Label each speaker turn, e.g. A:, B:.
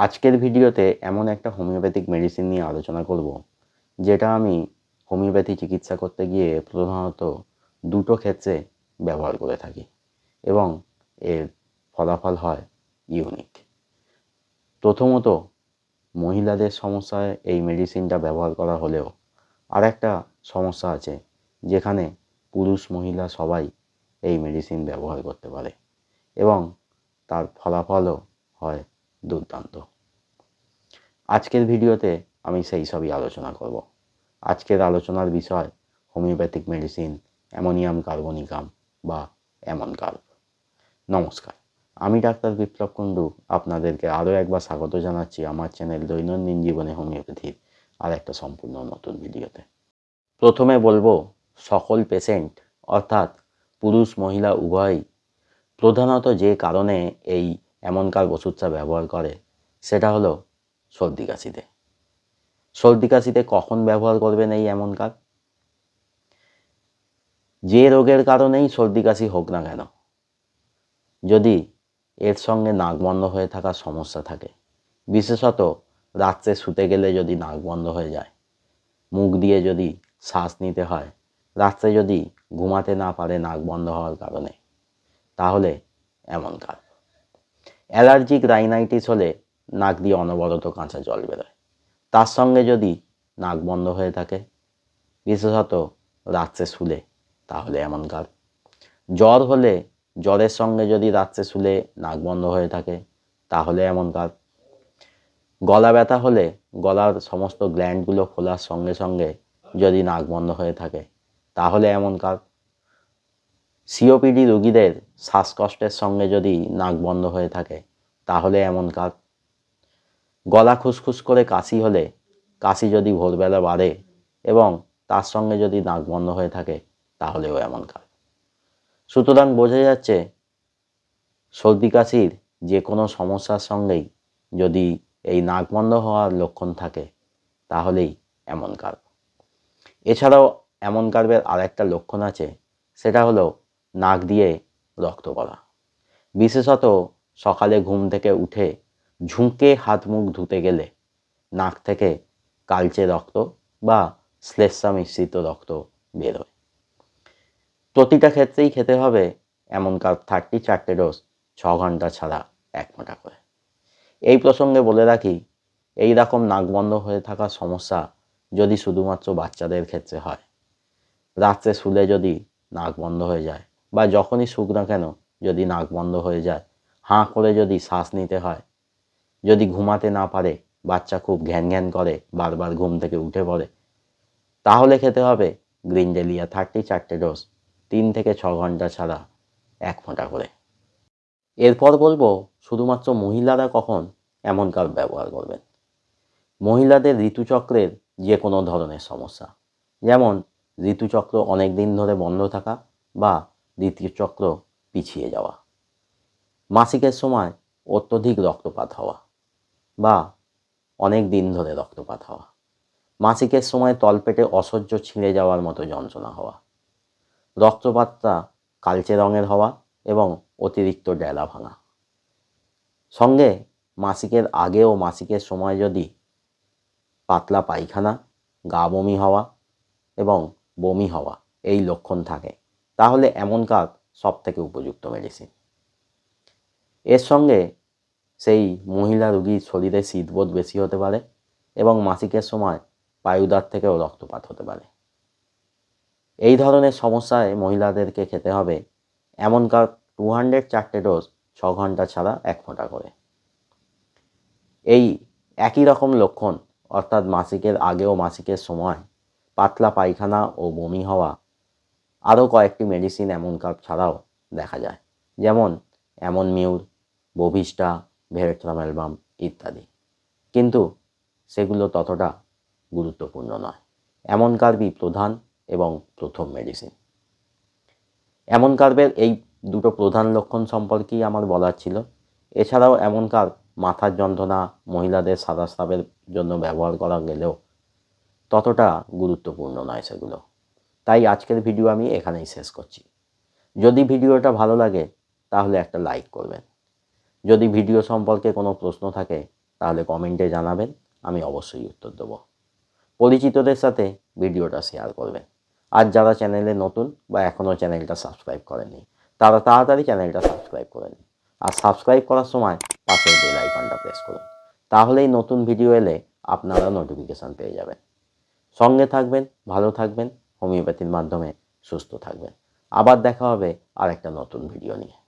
A: আজকের ভিডিওতে এমন একটা হোমিওপ্যাথিক মেডিসিন নিয়ে আলোচনা করব, যেটা আমি হোমিওপ্যাথি চিকিৎসা করতে গিয়ে প্রধানত দুটো ক্ষেত্রে ব্যবহার করে থাকি এবং এর ফলাফল হয় ইউনিক প্রথমত, মহিলাদের সমস্যায় এই মেডিসিনটা ব্যবহার করা হলেও আর একটা সমস্যা আছে, যেখানে পুরুষ মহিলা সবাই এই মেডিসিন ব্যবহার করতে পারে এবং তার ফলাফলও হয় দুর্দান্ত। আজকের ভিডিওতে আমি সেই সবই আলোচনা করব। আজকের আলোচনার বিষয় হোমিওপ্যাথিক মেডিসিন, অ্যামোনিয়াম কার্বনিকাম বা অ্যামন কার্ব। নমস্কার, আমি ডাক্তার বিপ্লব কুণ্ডু, আপনাদেরকে আরও একবার স্বাগত জানাচ্ছি আমার চ্যানেল দৈনন্দিন জীবনে হোমিওপ্যাথির আর একটা সম্পূর্ণ নতুন ভিডিওতে। প্রথমে বলব, সকল পেশেন্ট, অর্থাৎ পুরুষ, মহিলা, উভয়ই, প্রধানত যে কারণে এই এমনকার ওষুধটা ব্যবহার করে, সেটা হলো সর্দি কাশিতে। সর্দি কাশিতে কখন ব্যবহার করবেন এই এমনকার যে রোগের কারণেই সর্দি কাশি হোক না কেন। যদি এর সঙ্গে নাক বন্ধ হয়ে থাকার সমস্যা থাকে, বিশেষত রাত্রে শুতে গেলে যদি নাক বন্ধ হয়ে যায়, মুখ দিয়ে যদি শ্বাস নিতে হয়, রাত্রে যদি ঘুমাতে না পারে নাক বন্ধ হওয়ার কারণে, তাহলে এমন কাজ অ্যালার্জিক রাইনাইটিস হলে নাক দিয়ে অনবরত কাঁচা জল বেরোয়। তার সঙ্গে যদি নাক বন্ধ হয়ে থাকে, বিশেষত রাত্রে শুলে, তাহলে এমন কাজ। জ্বর হলে জ্বরের সঙ্গে যদি রাত্রে শুলে নাক বন্ধ হয়ে থাকে, তাহলে এমন কাজ। গলা ব্যথা হলে গলার সমস্ত গ্ল্যান্ডগুলো খোলার সঙ্গে সঙ্গে যদি নাক বন্ধ হয়ে থাকে, তাহলে এমন কাজ। সিওপিডি রোগীদের শ্বাসকষ্টের সঙ্গে যদি নাক বন্ধ হয়ে থাকে, তাহলে এমন কাজ। গলা খুসখুস করে কাশি হলে কাশি যদি ভোরবেলা বাড়ে এবং তার সঙ্গে যদি নাক বন্ধ হয়ে থাকে, তাহলেও এমন কাজ। সুতরাং বোঝা যাচ্ছে, সর্দি কাশির যে কোনো সমস্যার সঙ্গেই যদি এই নাক বন্ধ হওয়ার লক্ষণ থাকে, তাহলেই এমন কার্ব এছাড়াও এমন কার্বের আর একটা লক্ষণ আছে, সেটা হলো নাক দিয়ে রক্ত পড়া বিশেষত সকালে ঘুম থেকে উঠে ঝুঁকে হাত মুখ ধুতে গেলে নাক থেকে কালচে রক্ত বা শ্লেষা মিশ্রিত রক্ত বেরোয় প্রতিটা ক্ষেত্রেই খেতে হবে এমনকার থার্টি চারটে ডোজ ছ ঘণ্টা ছাড়া এক মোটা করে। এই প্রসঙ্গে বলে রাখি, এই রকম নাক বন্ধ হয়ে থাকার সমস্যা যদি শুধুমাত্র বাচ্চাদের ক্ষেত্রে হয়, রাত্রে শুলে যদি নাক বন্ধ হয়ে যায় বা যখনই শুক না কেন, যদি নাক বন্ধ হয়ে যায়, হাঁ করে যদি শ্বাস নিতে হয়, যদি ঘুমাতে না পারে, বাচ্চা খুব ঘ্যান ঘ্যান করে, বারবার ঘুম থেকে উঠে পড়ে, তাহলে খেতে হবে গ্রিন ডেলিয়া থার্টি চারটে ডোজ, তিন থেকে ছ ঘণ্টা ছাড়া এক ফোঁটা করে। এরপর বলব, শুধুমাত্র মহিলারা কখন এমন কাজ ব্যবহার করবেন? মহিলাদের ঋতুচক্রের যে কোনো ধরনের সমস্যা, যেমন ঋতুচক্র অনেক দিন ধরে বন্ধ থাকা বা ঋতুচক্র পিছিয়ে যাওয়া। মাসিকের সময় অত্যধিক রক্তপাত হওয়া বা অনেক দিন ধরে রক্তপাত হওয়া। মাসিকের সময় তলপেটে অসহ্য ছিঁড়ে যাওয়ার মতো যন্ত্রণা হওয়া। রক্তপাতটা কালচে রঙের হওয়া এবং অতিরিক্ত ডেলা ভাঙা। সঙ্গে মাসিকের আগে ও মাসিকের সময় যদি পাতলা পায়খানা, গা বমি হওয়া এবং বমি হওয়া এই লক্ষণ থাকে তাহলে এমন কাজ সব থেকে উপযুক্ত মেডিসিন এর সঙ্গে সেই মহিলা রুগীর শরীরে শীতবোধ বেশি হতে পারে এবং মাসিকের সময় পায়ুদার থেকেও রক্তপাত হতে পারে। এই ধরনের সমস্যায় মহিলাদেরকে খেতে হবে এমনকার টু হান্ড্রেড চারটে ডোজ ছ ঘণ্টা ছাড়া এক ফোঁটা করে। এই একই রকম লক্ষণ অর্থাৎ মাসিকের আগে ও মাসিকের সময় পাতলা পায়খানা ও বমি হওয়া আরও কয়েকটি মেডিসিন এমন কাপ ছাড়াও দেখা যায়। যেমন এমন মিউর বভিস্টা ভেরেট্রাম অ্যালবাম ইত্যাদি। কিন্তু সেগুলো ততটা গুরুত্বপূর্ণ নয়। এমন কার্বই প্রধান এবং প্রথম মেডিসিন এমন কার্বের এই দুটো প্রধান লক্ষণ সম্পর্কেই আমার বলার ছিল। এছাড়াও এমন কার্ব মাথার যন্ত্রণা, মহিলাদের সাদা জন্য ব্যবহার করা গেলেও ততটা গুরুত্বপূর্ণ নয় সেগুলো। তাই আজকের ভিডিও আমি এখানেই শেষ করছি। যদি ভিডিওটা ভালো লাগে, তাহলে একটা লাইক করবেন। যদি ভিডিও সম্পর্কে কোনো প্রশ্ন থাকে, তাহলে কমেন্টে জানাবেন, আমি অবশ্যই উত্তর দেবো। পরিচিতদের সাথে ভিডিওটা শেয়ার করবেন। আর যারা চ্যানেলে নতুন বা এখনও চ্যানেলটা সাবস্ক্রাইব করেননি, তারা তাড়াতাড়ি চ্যানেলটা সাবস্ক্রাইব করে নিন। আর সাবস্ক্রাইব করার সময় পাশের বেল আইকনটা প্রেস করুন। তাহলেই নতুন ভিডিও এলে আপনারা নোটিফিকেশান পেয়ে যাবেন। সঙ্গে থাকবেন, ভালো থাকবেন। হোমিওপ্যাথির মাধ্যমে সুস্থ থাকবেন। আবার দেখা হবে আর একটা নতুন ভিডিও নিয়ে।